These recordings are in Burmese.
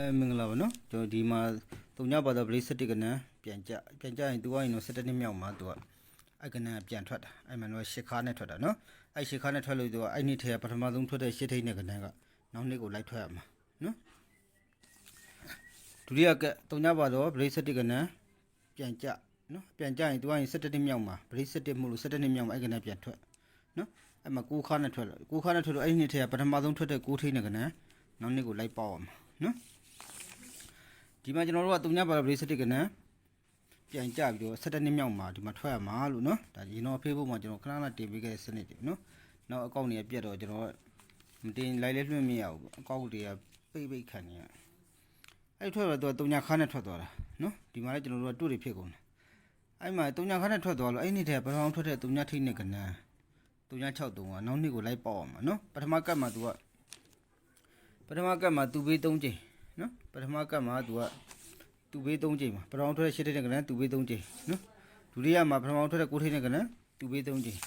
အဲမင်္ဂလာပါနော်ကျွန်တော်ဒီမှာတုံညပါတော့ blade set ကနန်းပြန်ကြပြန်ကြရင်သူကရင်တော့17နှစ်မြောက်မှာသူကအဲ့ကနန်းပြန်ထွက်တာအဲ့မှာတော့ရှစ်ခါနဲ့ထွက်တာနော်အဲ့ရှစ်ခါနဲ့ထွက်လို့သူကအဲ့နှစ်ထဲကပထမဆုံးထွက်တဲ့ရှစ်ထိပ်နဲ့ကနန်းကနောက်နှစ်ကိုလိုက်ထွက်ရမှာနော်ဒုတိယကတုံညပါတော့ blade set ကနန်းပြန်ကြနော်ပြန်ကြရင်သူကရင်17နှစ်မြောက်မှာ blade set မို့လို့17နှစ်မြောက်မှာအဲ့ကနန်းပြန်ထွက်နော်အဲ့မှာကိုခါနဲ့ထွက်လို့ကိုခါနဲ့ထွက်လို့အဲ့နှစ်ထဲကပထမဆုံးထွက်တဲ့ကိုထိပ်နဲ့ကနန်းနောက်နှစ်ကိုလိုက်ပေါက်ရမှာနော် ဒီမှာကျွန်တော်တို့ကတုံညပါဘလေးစတစ်ကနန်းပြန်ကြပြီးတော့17နှစ်မြောက်မှာဒီမှာထွက်ရမှာလို့နော်ဒါရင်တော့ Facebook မှာကျွန်တော်ခဏခဏတင်ပေးခဲ့တဲ့စနစ်တွေနော်နောက်အကောင့်တွေကပြတ်တော့ကျွန်တော်မတင်လိုက်လဲလွှင့်မရဘူးအကောင့်တွေကပိတ်ပိတ်ခံနေရအဲ့ထွက်တော့သူကတုံညခါနဲ့ထွက်သွားတာနော်ဒီမှာလည်းကျွန်တော်တို့ကတွေ့တွေဖြစ်ကုန်တယ်အဲ့မှာတုံညခါနဲ့ထွက်သွားလို့အဲ့နေ့တည်းကပထမထွက်တဲ့တုံညထိတ်နဲ့ကနန်းတုံည6တုံကနောက်နှစ်ကိုလိုက်ပေါက်အောင်မှာနော်ပထမကတ်မှာသူကပထမကတ်မှာသူပေး3ချိန် နော်ပထမကတ်မှာသူကတူပေး၃ချိန်မှာပထမထွက်တဲ့ရှစ်ထိပ်နဲ့ကနန်းတူပေး၃ချိန်နော်ဒုတိယမှာပထမထွက်တဲ့ကိုထိပ်နဲ့ကနန်းတူပေး၃ချိန်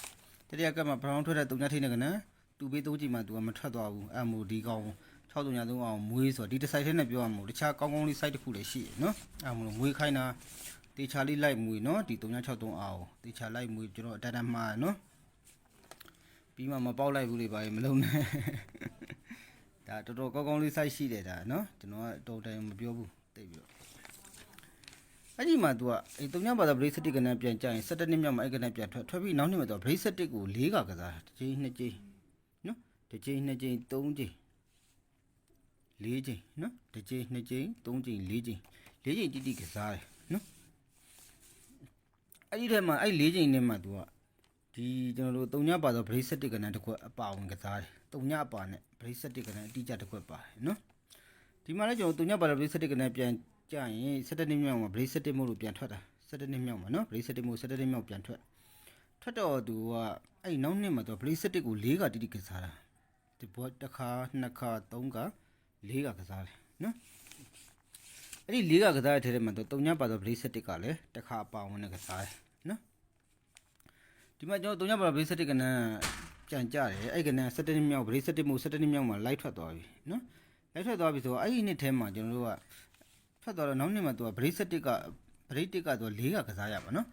တတိယကပ်မှာပထမထွက်တဲ့၃ညထိပ်နဲ့ကနန်းတူပေး၃ချိန်မှာသူကမထွက်သွားဘူးအဲ့မို့ဒီကောင်6 3ည3အောင်မွေးဆိုတော့ဒီတစ်ဆိုင်ထဲနဲ့ပြောရမို့တခြားကောင်းကောင်းလေး site တစ်ခုလည်းရှိရနော်အဲ့မို့လို့မွေးခိုင်းတာတေချာလေးလိုက်မွေးနော်ဒီ3ည6 3အောင်တေချာလိုက်မွေးကျွန်တော်အတတမှားနော်ပြီးမှမပေါက်လိုက်ဘူးလေပါရင်မလုံးနဲ့ ဒါတော်တော်ကောင်းကောင်းလေး site ရှိတယ်ဒါနော်ကျွန်တော်ကတော်တယ်မပြောဘူးတိတ်ပြီးတော့ အဲ့ဒီမှာ तू ကအဲတုံညပါတာ brace တစ်ကနန်းပြန်ကြရင်17နှစ်မြောက်မှာအဲ့ကနန်းပြန်ထွက်ထွက်ပြီးနောက်နှစ်မှာ तू brace တစ်ကို၄ကကစားတစ်ချိန်နှစ်ချိန်နော်တစ်ချိန်နှစ်ချိန်သုံးချိန်၄ချိန်နော်တစ်ချိန်နှစ်ချိန်သုံးချိန်၄ချိန်၄ချိန်တိတိကစားတယ်နော်အဲ့ဒီထဲမှာအဲ့၄ချိန်နဲ့မှ तू က ဒီကျွန်တော်တို့တုံညပါတာ brace တစ်ကနန်းတစ်ခွက်အပါဝင်ကစားတယ်တုံညအပါနဲ့ brace တစ်ကနန်းအတိအကျတစ်ခွက်ပါတယ်နော်ဒီမှာလည်းကျွန်တော်တုံညပါတဲ့ brace တစ်ကနေပြန်ကြရင်17နှစ်မြောက်မှာ brace တစ်မို့လို့ပြန်ထွက်တာ17နှစ်မြောက်မှာနော် brace တစ်မို့17နှစ်မြောက်ပြန်ထွက်ထွက်တော့သူကအဲ့နောက်နှစ်မှာသူ brace တစ်ကို၄ကတိတိကစားတာဒီဘောတစ်ခါနှစ်ခါသုံးခါ၄ကကစားတယ်နော်အဲ့ဒီ၄ကကစားတဲ့ထဲမှာသူတုံညပါတဲ့ brace တစ်ကလည်းတစ်ခါအပါဝင်နဲ့ကစားတယ်နော် ဒီမှာကျွန်တော်တုံညပါတဲ့ brace တစ်ကနန်းပြန်ကြတယ်အဲ့ကနန်း17နှစ်မြောက် brace တစ်မို့17နှစ်မြောက်မှာလိုက်ထွက်သွားပြီနော်လိုက်ထွက်သွားပြီဆိုတော့အဲ့ဒီနှစ်ထဲမှာကျွန်တော်တို့ကထွက်သွားတော့နောက်နှစ်မှာသူက brake set က brake တစ်ကသူက၄ကကစားရပါနော်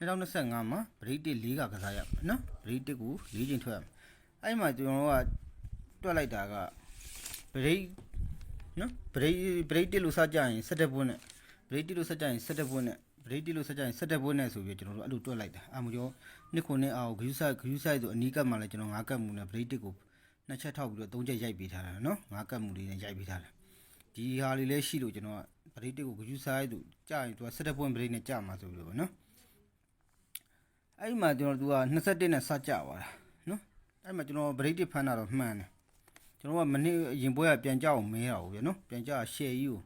2025မှာ brake တစ်၄ကကစားရပါနော် brake တစ်ကို၄ချိန်ထွက်ရမှာအဲ့ဒီမှာကျွန်တော်တို့ကတွက်လိုက်တာက brake နော် brake brake တစ်လို့စကြရင်17ပွန်းနဲ့ brake တစ်လို့စကြရင်17ပွန်းနဲ့ brake တစ်လို့စကြရင်17ပွန်းနဲ့ဆိုပြီးကျွန်တော်တို့အဲ့လိုတွက်လိုက်တာအာမကျော်နှစ်ခုနဲ့အောင် view site view site ဆိုအနီးကပ်မှာလည်းကျွန်တော်၅ကပ်မှုနဲ့ brake တစ်ကိုနှစ်ချက်ထောက်ပြီးတော့သုံးချက်ရိုက်ပေးထားတာနော်ငါးကတ်မှုလေးနဲ့ရိုက်ပေးထားတာဒီဟာလေးလည်းရှိလို့ကျွန်တော်ကဗရိတ်တစ်ကိုဂယူဆိုင်သူကြာရင်သူက17ပွင့်ဗရိတ်နဲ့ကြာမှာဆိုပြီးတော့နော်အဲ့ဒီမှာကျွန်တော်သူက21နဲ့စကြပါတာနော်အဲ့ဒီမှာကျွန်တော်ဗရိတ်တစ်ဖမ်းတာတော့မှန်တယ်ကျွန်တော်ကမနေ့ရင်ပွဲကပြန်ကြအောင်မဲတာဟုတ်ပြီနော်ပြန်ကြရှယ်ကြီးကို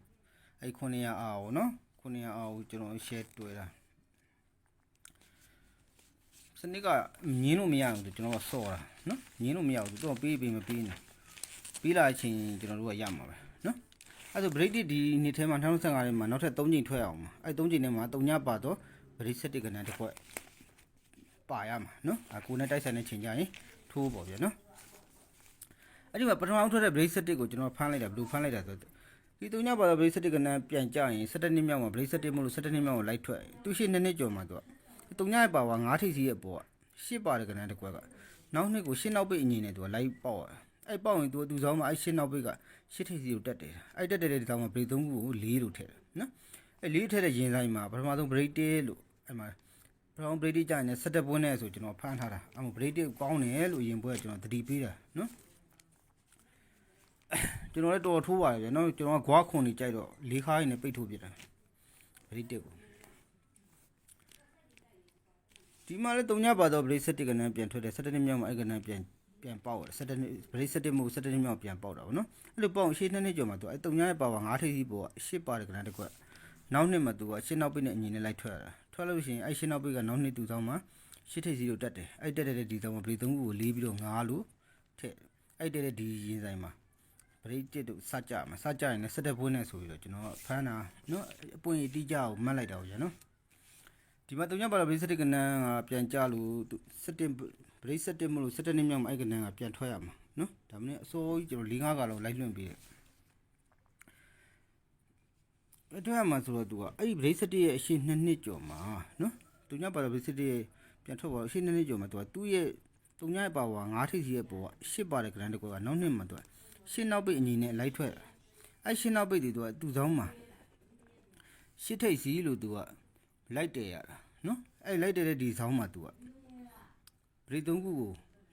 အဲ့900အာကိုနော် 900အာကိုကျွန်တော်ရှယ်တွေ့တာစနစ်ကမြင်းလို့မရဘူးကျွန်တော်ကစော့တာနော်မြင်းလို့မရဘူးတော့ပေးပေးမပေးနဲ့ပြီးလာချင်းကျွန်တော်တို့ကရမှာပဲနော်အဲ့ဒါ break ဒီနေ့ထဲမှာ2025ထဲမှာနောက်ထပ်3ချိန်ထွက်အောင်မှာအဲ့3ချိန်ထဲမှာ3ညပါတော့ break set ကနန်းတစ်ခွက်ပါရမှာနော်အကိုနဲ့တိုက်ဆိုင်တဲ့ချိန်ကြရင်ထိုးပေါ့ဗျာနော်အဲ့ဒီမှာပထမထွက်တဲ့ break set ကိုကျွန်တော်ဖမ်းလိုက်တာဘယ်လိုဖမ်းလိုက်တာဆိုတော့ ဒီ3ညပါတော့ break set ကနန်းပြန်ကြရင်17နှစ်မြောက်မှာ break set မလို့17နှစ်မြောက်ကိုလိုက်ထွက်သူရှိ2နှစ်ကျော်မှာသူက3ညပါပါ9ထိပ်စီရဲ့ပေါ်က8ပါတယ်ကနန်းတစ်ခွက်ကနောက်နှစ်ကို8နောက်ပိတ်အငိမ့်နဲ့သူကလိုက်ပေါက်ရအဲ့ပေါက်ရင်သူသူဆောင်မှာအဲ့8နောက်ပိတ်က8ထိပ်စီကိုတက်တယ်အဲ့တက်တယ်တဲ့ဒီဆောင်မှာ break 3ခုကို4လို့ထည့်တယ်နော်အဲ့4ထည့်တဲ့ရင်ဆိုင်မှာပထမဆုံး break 1လို့အဲ့မှာပထမ break 1ကြာရင်17ပွန်းနဲ့ဆိုကျွန်တော်ဖမ်းထားတာအဲ့မှာ break 1ကောင်းတယ်လို့ရင်ပွဲကကျွန်တော်တတိပေးတာနော် ကျွန်တော်လည်းတော်ထိုးပါတယ်ဗျနော်ကျွန်တော်ကဂွားခွန်နေကြိုက်တော့လေးခါးရင်းနဲ့ပိတ်ထိုးပြတာ break 1ကိုဒီမှာလည်းတုံညပါတော့ break 7ကနန်းပြန်ထွက်တယ်7နှစ်မြောက်မှာအဲ့ကနန်းပြန်ပြန်ပေါက်တယ်7နှစ် break 7မို့7နှစ်မြောက်ပြန်ပေါက်တာဗောနော်အဲ့လိုပေါက်ရှေ့နှစ်နှစ်ကျော်မှာသူအဲ့တုံညရဲ့ပါပါ9ထိပ်စီးပေါ်က8ပါတယ်ကနန်းတစ်ခွက်နောက်နှစ်မှာသူကရှင်းနောက်ပိတ်နဲ့အညီနဲ့လိုက်ထွက်ရတာထွက်လို့ရှိရင်အဲ့ရှင်းနောက်ပိတ်ကနောက်နှစ်သူဆောင်မှာရှစ်ထိပ်စီးလို့တက်တယ်အဲ့တက်တဲ့ဒီဆောင်မှာ break 3ခုကိုလေးပြီးတော့9လို့ထည့်အဲ့တက်တဲ့ဒီရင်ဆိုင်မှာ ပရိတစ်တို့စကြမှာစကြရင်လည်း17ဘွင်းနဲ့ဆိုပြီးတော့ကျွန်တော်ဖမ်းတာနော်အပွင့်အတိကြကိုမှတ်လိုက်တာပေါ့ဗျာနော်ဒီမှာတုံညပါတော့ပရိစတစ်ကနန်းကပြန်ကြလို့17ပရိစတစ်မလို့17နှစ်မြောက်မှာအဲ့ကနန်းကပြန်ထွက်ရမှာနော်ဒါမှမဟုတ်အစိုးကြီးကျွန်တော်၄-၅ကလောက်လိုက်လွှင့်ပေးတယ်အထွေမှာဆိုတော့သူကအဲ့ဒီ bracelet ရဲ့အရှိနှစ်နှစ်ကျော်မှာနော်သူညပါတော့ bracelet ရဲ့ပြန်ထွက်ပါတော့အရှိနှစ်နှစ်ကျော်မှာသူကသူ့ရဲ့သူညရဲ့ပါဝါ၅ထိပ်စီရဲ့ပေါ်ကရှစ်ပါတဲ့ grand တကွာကနောက်နှစ်မှာသူက ရှင်းနောက်ပိတ်အညီနဲ့လိုက်ထွက်အဲ့ရှင်းနောက်ပိတ်တွေသူကသူ့ဆောင်မှာရှစ်ထိပ်စီလို့သူကလိုက်တယ်ရတာနော်အဲ့လိုက်တယ်တဲ့ဒီဆောင်မှာသူကပရိသုံးခုကို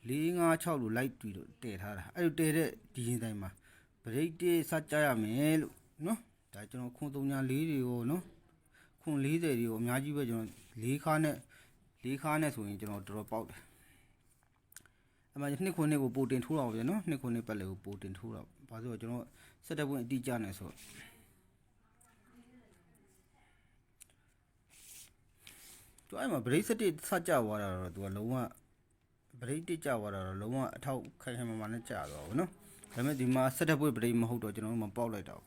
656လို့လိုက်ပြီးတော့တည်ထားတာအဲ့လိုတည်တဲ့ဒီရင်တိုင်းမှာဗရိတ်တေစကြရမယ်လို့နော်ဒါကျွန်တော်ခွန်သုံးညာလေးတွေရောနော်ခွန်40တွေရောအများကြီးပဲကျွန်တော်၄ခါနဲ့၄ခါနဲ့ဆိုရင်ကျွန်တော်တော်တော်ပေါက်တယ် အမှနှစ်ခွန်နှစ်ကိုပိုတင်ထိုးတော့ဗျာနော်နှစ်ခွန်နှစ်ပတ်လေကိုပိုတင်ထိုးတော့ဘာလို့လဲကျွန်တော်စက်တက်ပွင့်အတိကျနေဆိုတော့သူအဲ့မှာဘရိတ်စတစ်စကြသွားတာတော့သူကလုံးဝဘရိတ်တစ်ကြသွားတာတော့လုံးဝအထောက်ခိုင်ခိုင်မာမာနဲ့ကြာသွားဘူးနော်ဒါပေမဲ့ဒီမှာဆက်တက်ပွေးဘရိတ်မဟုတ်တော့ကျွန်တော်တို့မပေါက်လိုက်တော့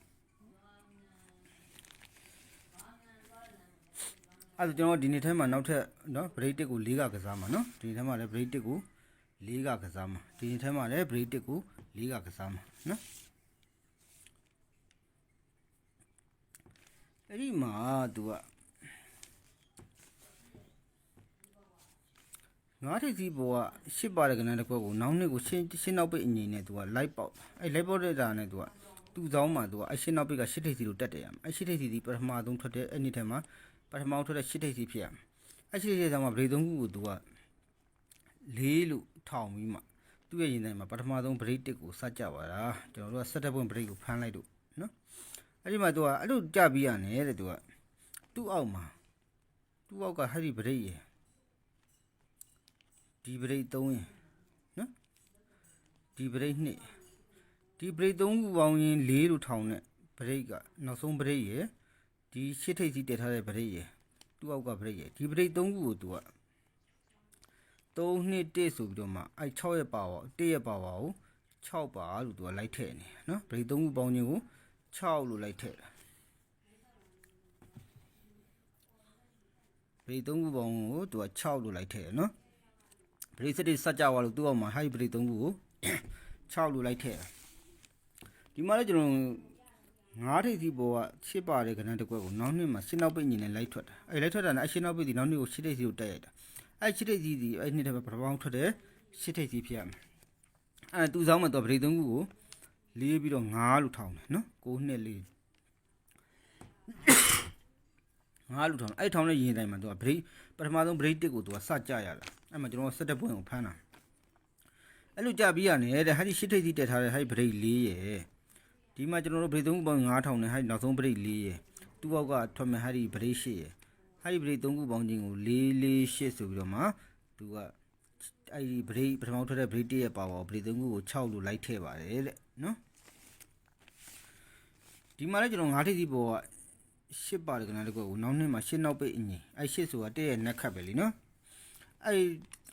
အဲ့ဒါကျွန်တော်ဒီနေ့ထဲမှာနောက်ထပ်နော်ဘရိတ်တစ်ကို၄ကကစားမှာနော်ဒီနေ့ထဲမှာလည်းဘရိတ်တစ်ကို ၄ကကစားမှာဒီနေ့ထဲမှာလည်းဘရိတ်တစ်ကို၄ကကစားမှာနော်အဲ့ဒီမှာ तू ကငါးထိပ်စီးဘောကရှစ်ပါတဲ့ကနန်းတစ်ခွက်ကိုနောက်နှစ်ကိုရှင်းရှင်းနောက်ပိတ်အငိမ့်နဲ့သူကလိုက်ပေါက်အဲ့လိုက်ပေါက်တဲ့တာနဲ့သူကသူ့ဆောင်မှာသူကအရှင်းနောက်ပိတ်ကရှစ်ထိပ်စီးကိုတက်တယ်ရမှာအဲ့ရှစ်ထိပ်စီးဒီပထမဆုံးထွက်တဲ့အဲ့နှစ်ထဲမှာပထမဆုံးထွက်တဲ့ရှစ်ထိပ်စီးဖြစ်ရမှာအဲ့ရှစ်ထိပ်စီးဆောင်မှာဗရိတ်သုံးခုကိုသူကလေးလို့ ထောင်ပြီးမှသူ့ရဲ့ရင်ထဲမှာပထမဆုံးဗရိတ်တစ်ကိုစကြပါတာကျွန်တော်တို့ကဆက်တက်ပွင့်ဗရိတ်ကိုဖမ်းလိုက်လို့နော်အဲ့ဒီမှာသူကအဲ့လိုကြပြီးရတယ်တဲ့သူကသူ့အောက်မှာသူ့အောက်ကဟဲ့ဒီဗရိတ်ရယ်ဒီဘရိတ်3ရင်နော်ဒီဘရိတ်2ဒီဘရိတ်3ခုပေါင်းရင်4လို့ထောင်တဲ့ဘရိတ်ကနောက်ဆုံးဘရိတ်ရယ်ဒီရှစ်ထိပ်စီတက်ထားတဲ့ဘရိတ်ရယ်သူ့အောက်ကဘရိတ်ရယ်ဒီဘရိတ်3ခုကိုသူက 3နှစ်1ဆိုပြီးတော့မှအဲ6ရဲ့ပါဝါ1ရဲ့ပါဝါကို6ပါလို့သူကလိုက်ထည့်နေနော်ဘရိတ်3ခုပေါင်းခြင်းကို6လို့လိုက်ထည့်တာဘရိတ်3ခုပေါင်းကိုသူက6လို့လိုက်ထည့်တယ်နော်ဘရိတ်စတစ်စကြွားလို့သူ့အောက်မှာဟိုက်ဘရိတ်သုံးခုကို6လို့လိုက်ထည့်တာဒီမှာလည်းကျွန်တော်ငါးထိပ်စီပေါ်ကရှစ်ပါတဲ့ကဏ္ဍတစ်ကွက်ကိုနောက်နှစ်မှာရှင်းနောက်ပိတ်ညီနဲ့လိုက်ထွက်တာအဲလိုက်ထွက်တာနဲ့အရှင်းနောက်ပိတ်ဒီနောက်နှစ်ကိုရှစ်ထိပ်စီကိုတက်ရိုက်တာ အဲရှစ်ထိပ်စီဒီအဲနှစ်ထဲမှာပထမအောင်ထွက်တဲ့ရှစ်ထိပ်စီဖြစ်ရမယ်အဲသူ့ဆောင်မှာတော့ဗရိတ်သုံးခုကိုလေးပြီးတော့9လို့ထောင်းတယ်နော်9နှစ်လေးငါးလူထောင်းအဲ့ထောင်းတဲ့ရင်တိုင်းမှာသူကဘရိတ်ပထမဆုံးဘရိတ်တစ်ကိုသူကစကြရတာအဲ့မှာကျွန်တော်စက်တက်ပွင့်ကိုဖမ်းတာအဲ့လိုကြပြီးရတယ်တဲ့ဟာဒီရှစ်ထိပ်စီတက်ထားတဲ့ဟာဒီဘရိတ်၄ရယ်ဒီမှာကျွန်တော်တို့ဘရိတ်သုံးခုပေါင်း9000နဲ့ဟာဒီနောက်ဆုံးဘရိတ်၄ရယ်သူ့ဘောက်ကထွက်မဲ့ဟာဒီဘရိတ်၈ရ ယ်ဟာဒီဘရိတ်သုံးခုပေါင်းချင်းကို၄၄၈ဆိုပြီးတော့မှသူကအဲ့ဒီဘရိတ်ပထမထွက်တဲ့ဘရိတ်တစ်ရဲ့ပါဝါဘရိတ်သုံးခုကို6လို့လိုက်ထည့်ပါတယ်တဲ့နော်ဒီမှာလည်းကျွန်တော်9ထိပ်စီပေါ်ကရှစ်ပါတယ်ကနန်းတစ်ခုကိုနောက်နှစ်မှာရှစ်နောက်ပိတ်အညီအဲ့ရှစ်ဆိုတာတဲ့ရဲ့နက်ခတ်ပဲလीနော်အဲ့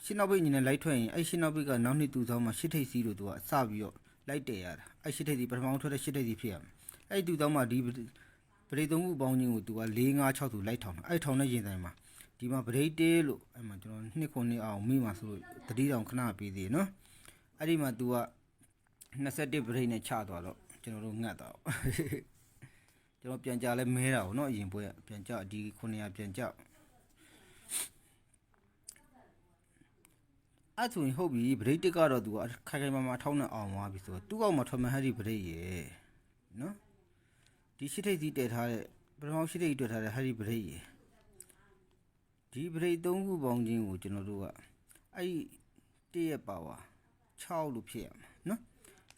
ရှစ်နောက်ပိတ်အညီနဲ့လိုက်ထွက်ရင်အဲ့ရှစ်နောက်ပိတ်ကနောက်နှစ်သူဆောင်မှာရှစ်ထိပ်စီးလို့သူကစပြီးတော့လိုက်တယ်ရတာအဲ့ရှစ်ထိပ်စီးပထမဆုံးထွက်တဲ့ရှစ်ထိပ်စီးဖြစ်ရမယ်အဲ့သူဆောင်မှာဒီ ပရိတ်သုံးခုပေါင်းခြင်းကိုသူက4 5 6သူလိုက်ထောင်တာအဲ့ထောင်တဲ့ရင်တိုင်းမှာဒီမှာပရိတ်တေးလို့အဲ့မှာကျွန်တော်နှစ်ခုနှစ်အောင်မိမှာဆိုလို့တတိတောင်ခဏပေးသေးနော်အဲ့ဒီမှာသူက21ပရိတ်နဲ့ချသွားတော့ကျွန်တော်တို့ငတ်သွားတော့ကျွန်တော်ပြန်ကြလဲမဲတာဗောနော်အရင်ပွဲကပြန်ကြဒီ900ပြန်ကြအဲ့ဆိုရင်ဟုတ်ပြီဗရိတ်တစ်ကတော့သူကခိုင်ခိုင်မာမာထောင်းနဲ့အောင်သွားပြီဆိုတော့သူ့အောက်မှာထွက်မှန်ဟက်ဒီဗရိတ်ရေနော် ဒီရှိထိတ်စီတည်ထားတဲ့ပထမရှိထိတ်တွေ့ထားတဲ့ဟက်ဒီဗရိတ်ရေဒီဗရိတ်၃ခုပေါင်းခြင်းကိုကျွန်တော်တို့ကအဲ့တည့်ရဲ့ပါဝါ6လို့ဖြစ်ရမှာနော်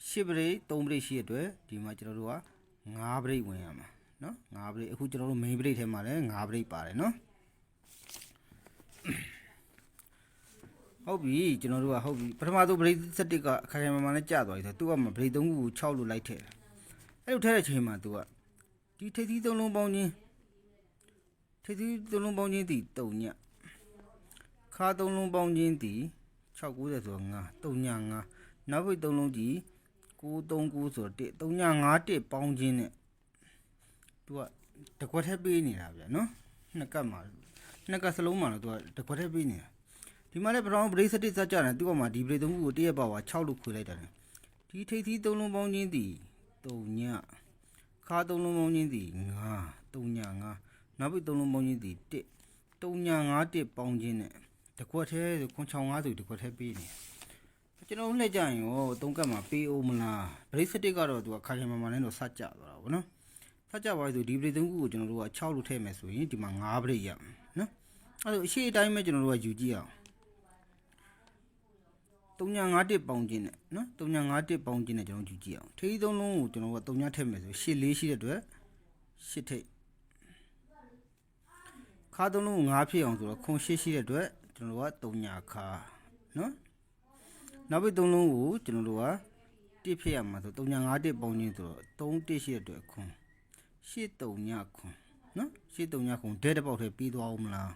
ရှစ်ဗရိတ်3ဗရိတ်ရှိရတဲ့အတွက်ဒီမှာကျွန်တော်တို့က9ဗရိတ်ဝင်ရမှာနော်9ဗရိတ်အခုကျွန်တော်တို့ main ဗရိတ်ထဲမှာလည်း9ဗရိတ်ပါတယ်နော်ဟုတ်ပြီကျွန်တော်တို့ကဟုတ်ပြီပထမဆုံးဗရိတ်စတစ်ကအခိုင်အမာနဲ့ကြာသွားပြီဆိုတော့သူကမှဗရိတ်3ခုကို6လို့လိုက်ထည့်တယ်အဲ့လိုထည့်တဲ့ချိန်မှာသူက ဒီထိပ်သီးသုံးလုံးပေါင်းချင်းထိပ်သီးသုံးလုံးပေါင်းချင်းတည်တုံညခါသုံးလုံးပေါင်းချင်းတည်690ဆိုတော့9တုံည9နောက်ဘိတ်သုံးလုံးကြည့်939ဆိုတော့1 395 1ပေါင်းချင်းနဲ့သူကတကွက်ထက်ပေးနေတာဗျာနော်နှစ်ကတ်မှာနှစ်ကတ်စလုံးမှာတော့သူကတကွက်ထက်ပေးနေတာဒီမှာလည်းဘရောင်းဘရိတ်စတစ်စကြတယ်သူကမှဒီဘရိတ်သုံးခုကိုတရက်ပါဝါ6လို့ခွေလိုက်တာလေဒီထိပ်သီးသုံးလုံးပေါင်းချင်းတည်3ည ခါသုံးလုံးပေါင်းချင်းတည်9 35နောက်ပြီးသုံးလုံးပေါင်းချင်းဒီ1 3951ပေါင်းချင်းနဲ့တကွက်သေးဆို965ဆိုတကွက်သေးပေးနေကျွန်တော်တို့လှည့်ကြရင်ရောသုံးကတ်မှာပေးအောင်မလားဗရိတ်စတစ်ကတော့သူကခိုင်ခိုင်မာမာနဲ့တော့စကြသွားတာဗောနော်စကြပါဆိုဒီဗရိတ်သုံးခုကိုကျွန်တော်တို့က6လို့ထည့်မယ်ဆိုရင်ဒီမှာ9ဗရိတ်ရမယ်နော်အဲ့လိုအရှိအတိုင်းပဲကျွန်တော်တို့ကယူကြည့်အောင် 3951ပေါင်းချင်းနဲ့နော်3951ပေါင်းချင်းနဲ့ကျွန်တော်ယူကြည့်အောင်ထေးသုံးလုံးကိုကျွန်တော်တို့က3ထည့်မယ်ဆို8လေးရှိတဲ့အတွက်8ထိပ်ခါသုံးလုံးကို9ဖြစ်အောင်ဆိုတော့ခွန်ရှစ်ရှိတဲ့အတွက်ကျွန်တော်တို့က3ညာခါနော်နောက်ပြီးသုံးလုံးကိုကျွန်တော်တို့က1ဖြစ်ရမှာဆို3ညာ5တစ်ပေါင်းချင်းဆိုတော့3တစ်ရှိတဲ့အတွက်ခွန်ရှစ်3ညာခွန်နော်ရှစ်3ညာခွန်ဒဲတစ်ပေါက်ထဲပြီးသွားအောင်မလား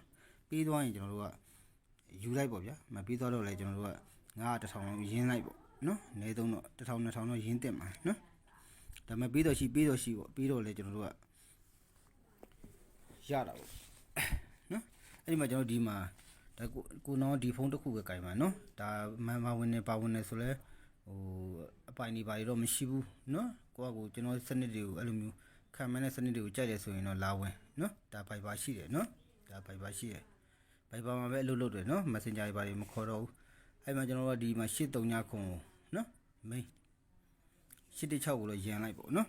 ပြီးသွားရင်ကျွန်တော်တို့ကယူလိုက်ပေါ့ဗျာမပြီးသွားတော့လဲကျွန်တော်တို့က 9တစ်ထောင်လုံးရင်းလိုက်ပေါ့နော်နေသုံးတော့တစ်ထောင်နှစ်ထောင်တော့ရင်းတက်မှာနော်ဒါပေမဲ့ပြီးတော့ရှိပြီးတော့ရှိပေါ့ပြီးတော့လဲကျွန်တော်တို့ကရတာပေါ့နော်အဲ့ဒီမှာကျွန်တော်ဒီမှာဒါကိုကိုနောဒီဖုန်းတစ်ခုပဲကင်ပါနော်ဒါမန်မဝင်နေပါဝင်နေဆိုလဲဟိုအပိုင်နေပါရတော့မရှိဘူးနော်ကိုကကိုကျွန်တော်စနစ်တွေကိုအဲ့လိုမျိုးခံမတဲ့စနစ်တွေကိုကြိုက်တယ်ဆိုရင်တော့လာဝင်နော်ဒါဖိုင်ဘာရှိတယ်နော်ဒါဖိုင်ဘာရှိတယ်ဖိုင်ဘာမှာပဲအလုပ်လုပ်တယ်နော် messenger တွေဘာတွေမခေါ်တော့ဘူး အဲ့မှာကျွန်တော်တို့ဒီမှာ839ခွန်နော်မိန်816ကိုလည်းရန်လိုက်ပေါ့နော်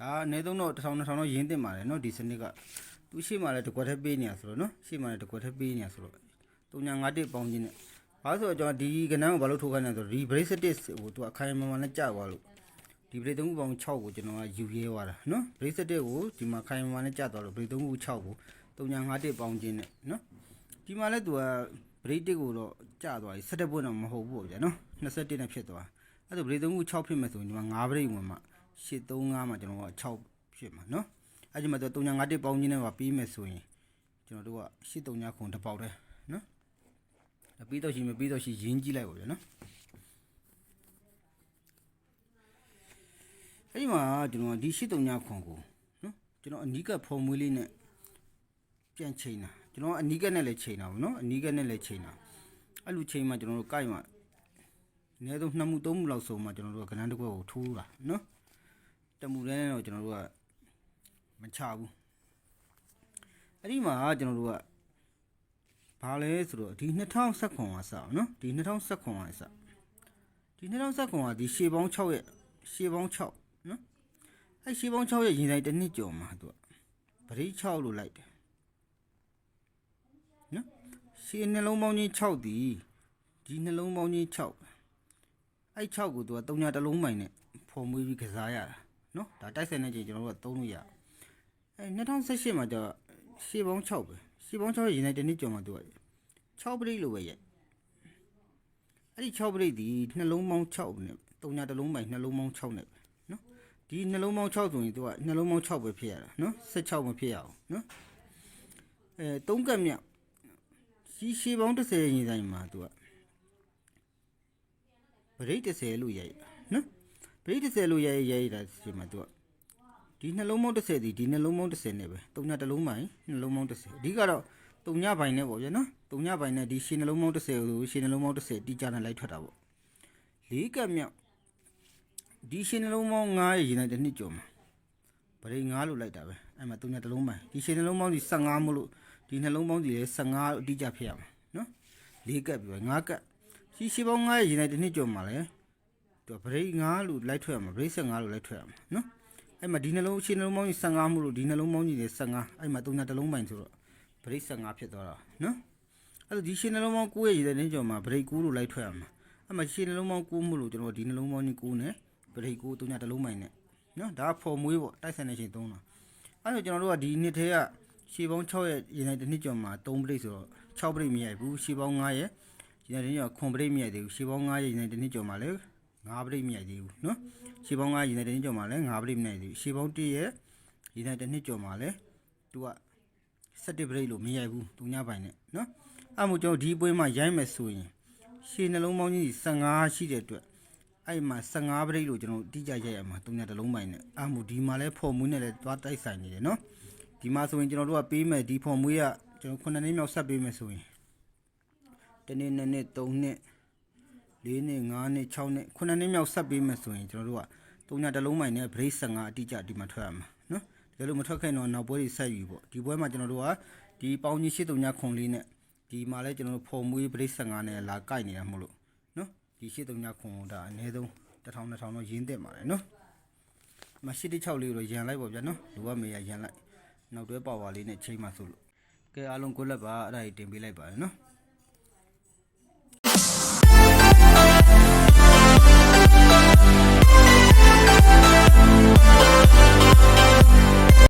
ဒါအနည်းဆုံးတော့1000 2000တော့ရင်းတင်ပါတယ်နော်ဒီစနစ်ကသူရှိမှလည်းတကွက်ထပ်ပေးနေရဆိုတော့နော်ရှိမှလည်းတကွက်ထပ်ပေးနေရဆိုတော့351တစ်ပေါင်းချင်းနဲ့ဘာလို့ဆိုတော့ကျွန်တော်ဒီကနန်းကိုဘာလို့ထိုးခိုင်းလဲဆိုတော့ဒီ brace တစ်ကိုသူအခိုင်အမာနဲ့ကြာသွားလို့ဒီ brace 3ခုပေါင်း6ကိုကျွန်တော်ကယူရဲသွားတာနော် brace တစ်ကိုဒီမှာခိုင်အမာနဲ့ကြာသွားလို့ brace 3ခု6ကို351တစ်ပေါင်းချင်းနဲ့နော် ဒီမှာလည်းသူကဘရိတ်တစ်ကိုတော့ကြာသွားပြီ17ပွင့်တော့မဟုတ်ဘူးပေါ့ဗျာနော်21နဲ့ဖြစ်သွားအဲ့ဒါဘရိတ်သုံးခု6ဖြစ်မယ်ဆိုရင်ဒီမှာ9ဘရိတ်ဝင်မှာ835မှာကျွန်တော်က6ဖြစ်မှာနော်အဲ့ဒီမှာသူ395တစ်ပေါင်းချင်းနဲ့ပါပြီးမယ်ဆိုရင်ကျွန်တော်တို့က839ခုတစ်ပေါက်တည်းနော်ပြီးတော့ရှိမပြီးတော့ရှိရင်းကြည့်လိုက်ပါဗျာနော်အဲ့ဒီမှာကျွန်တော်ဒီရှိတုံညခွန်ကိုနော်ကျွန်တော်အနီးကဖုံမွေးလေးနဲ့ပြန်ချိန်တာ ကျွန်တော်အနီးကနဲ့လည်းချိန်တာဗောနော်အနီးကနဲ့လည်းချိန်တာအဲ့လိုချိန်မှကျွန်တော်တို့ကြိုက်မှအနည်းဆုံးနှစ်မှုသုံးမှုလောက်ဆိုမှကျွန်တော်တို့ကကဏ္ဍတစ်ခွက်ကိုထိုးတာနော်တမှုလဲတော့ကျွန်တော်တို့ကမချဘူးအဲ့ဒီမှာကျွန်တော်တို့ကဘာလဲဆိုတော့ဒီ2019ခွန်ကစအောင်နော်ဒီ2019ခွန်ကစဒီ2019ခွန်ကဒီရှေးပေါင်း6ရဲ့ရှေးပေါင်း6နော်အဲ့ရှေးပေါင်း6ရဲ့ရင်ဆိုင်တစ်နှစ်ကျော်မှာသူကပရိ6လို့လိုက်တယ်နော် ရှေးနှလုံးပေါင်းကြီး6ဒီဒီနှလုံးပေါင်းကြီး6အဲ့6ကိုသူက3ညတစ်လုံးမိုင်နဲ့ဖော်မွေးပြီးကစားရတာနော်ဒါတိုက်ဆိုင်တဲ့ချိန်ကျွန်တော်တို့ကသုံးလို့ရအဲ2018မှာကျတော့ရှေးပေါင်း6ပဲရှေးပေါင်း6ရင်ในတနေ့ကျော်မှာသူက6ပရိတ်လိုပဲရဲ့အဲ့ဒီ6ပရိတ်ဒီနှလုံးပေါင်း6နဲ့တုံညာတစ်လုံးပိုင်နှလုံးပေါင်း6နဲ့ပဲနော်ဒီနှလုံးပေါင်း6ဆိုရင်သူကနှလုံးပေါင်း6ပဲဖြစ်ရတာနော်16မဖြစ်ရအောင်နော်အဲ3ကက်မြောက် ရှီရှေးပေါင်း30ရင်ဆိုင်မှာသူကပရိတ်30လို့ရိုက်တာနော်ပရိ30လို့ရဲရဲတာဒီမှာသူကဒီနှလုံးပေါင်း30ဒီဒီနှလုံးပေါင်း30နဲ့ပဲတုံညတစ်လုံးပိုင်းနှလုံးပေါင်း30အဓိကတော့တုံညပိုင်းနဲ့ပေါ့ဗျာနော်တုံညပိုင်းနဲ့ဒီရှင်းနှလုံးပေါင်း30ကိုရှင်းနှလုံးပေါင်း30တိကျနဲ့လိုက်ထွက်တာပေါ့လေးကက်မြောက်ဒီရှင်းနှလုံးပေါင်း9ရေရင်တဲ့နှစ်ကျော်မှာပရိ9လို့လိုက်တာပဲအဲ့မှာတုံညတစ်လုံးပိုင်းဒီရှင်းနှလုံးပေါင်းဒီ15မလို့ ဒီနှလုံးပေါင်းဒီလေ15အတိကျဖြစ်ရမှာနော်လေးကက်ပြီး9ကက်ရှီရှီပေါင်း9ရေရင်တဲ့နှစ်ကျော်မှာလဲသူဗရိတ်9လို့လိုက်ထွက်ရမှာဗရိတ်15လို့လိုက်ထွက်ရမှာနော်အဲ့မှာဒီနှလုံးရှင်းနှလုံးပေါင်းကြီး15မှုလို့ဒီနှလုံးပေါင်းကြီးလေ15အဲ့မှာတုံညာတစ်လုံးပိုင်ဆိုတော့ဗရိတ်15ဖြစ်သွားတာနော်အဲ့တော့ဒီရှင်းနှလုံးပေါင်း9ရဲ့ရည်တဲ့နေကြော်မှာဗရိတ်9လို့လိုက်ထွက်ရမှာအဲ့မှာရှင်းနှလုံးပေါင်း9မှုလို့ကျွန်တော်ဒီနှလုံးပေါင်းကြီး9နဲ့ဗရိတ်9တုံညာတစ်လုံးပိုင်နဲ့နော်ဒါကဖော်မွေးပေါ့တိုက်ဆိုင်နေချိန်သုံးတာအဲ့တော့ကျွန်တော်တို့ကဒီနှစ်ထဲက ရှေ့ပေါင်း6ရဲ့ရင်တိုင်းတစ်နှစ်ကျော်မှာ3ပလိတ်ဆိုတော့6ပလိတ်မရိုက်ဘူးရှေ့ပေါင်း9ရဲ့ရင်တိုင်းတစ်နှစ်ကျော်9ပလိတ်မရိုက်သေးဘူးရှေ့ပေါင်း9ရဲ့ရင်တိုင်းတစ်နှစ်ကျော်မှာလည်း9ပလိတ်မရိုက်သေးဘူးနော်ရှေ့ပေါင်း9ရင်တိုင်းတစ်နှစ်ကျော်မှာလည်း9ပလိတ်မရိုက်သေးဘူးရှေ့ပေါင်း1ရဲ့ရင်တိုင်းတစ်နှစ်ကျော်မှာလည်းသူက17ပလိတ်လို့မရိုက်ဘူးသူညပိုင်းနဲ့နော်အဲ့မို့ကျွန်တော်ဒီပွဲမှာရိုက်မယ်ဆိုရင်ရှေ့နှလုံးပေါင်းကြီး15ရှိတဲ့အတွက်အဲ့မှာ15ပရိတ်လို့ကျွန်တော်တိကျရရမှာတုံးညတစ်လုံးပိုင်းနဲ့အမှုဒီမှာလဲဖော်မူးနဲ့လဲသွားတိုက်ဆိုင်နေတယ်နော် ဒီမှာဆိုရင်ကျွန်တော်တို့ကပေးမယ်ဒီဖော်မွေးကကျွန်တော်9နှစ်မြောက်ဆက်ပေးမယ်ဆိုရင်တနေ့2နှစ်3နှစ်၄နှစ်၅နှစ်6နှစ်9နှစ်မြောက်ဆက်ပေးမယ်ဆိုရင်ကျွန်တော်တို့ကတုံညာတစ်လုံးမိုင်နဲ့ brace 15အတိအကျဒီမှာထွက်ရမှာနော်တကယ်လို့မထွက်ခဲ့တော့နောက်ပွဲတွေဆက်ယူပေါ့ဒီပွဲမှာကျွန်တော်တို့ကဒီပေါင်းကြီး83ညခွန်လေးနဲ့ဒီမှာလဲကျွန်တော်တို့ဖုံမွေး brace 15နဲ့လာကိုက်နေတာမဟုတ်လို့နော်ဒီ83ညခွန်ကိုဒါအနည်းဆုံး1000 2000တော့ရင်းတက်ပါတယ်နော်မရှိတိ6လေးကိုတော့ရန်လိုက်ပေါ့ဗျာနော်လူကမေရရန်လိုက် နောက်တွဲပါဝါလေးနဲ့ချိန်မှဆိုလို့ကဲအားလုံးကိုလက်ပါအဲ့ဒါကြီးတင်ပေးလိုက်ပါတယ်နော်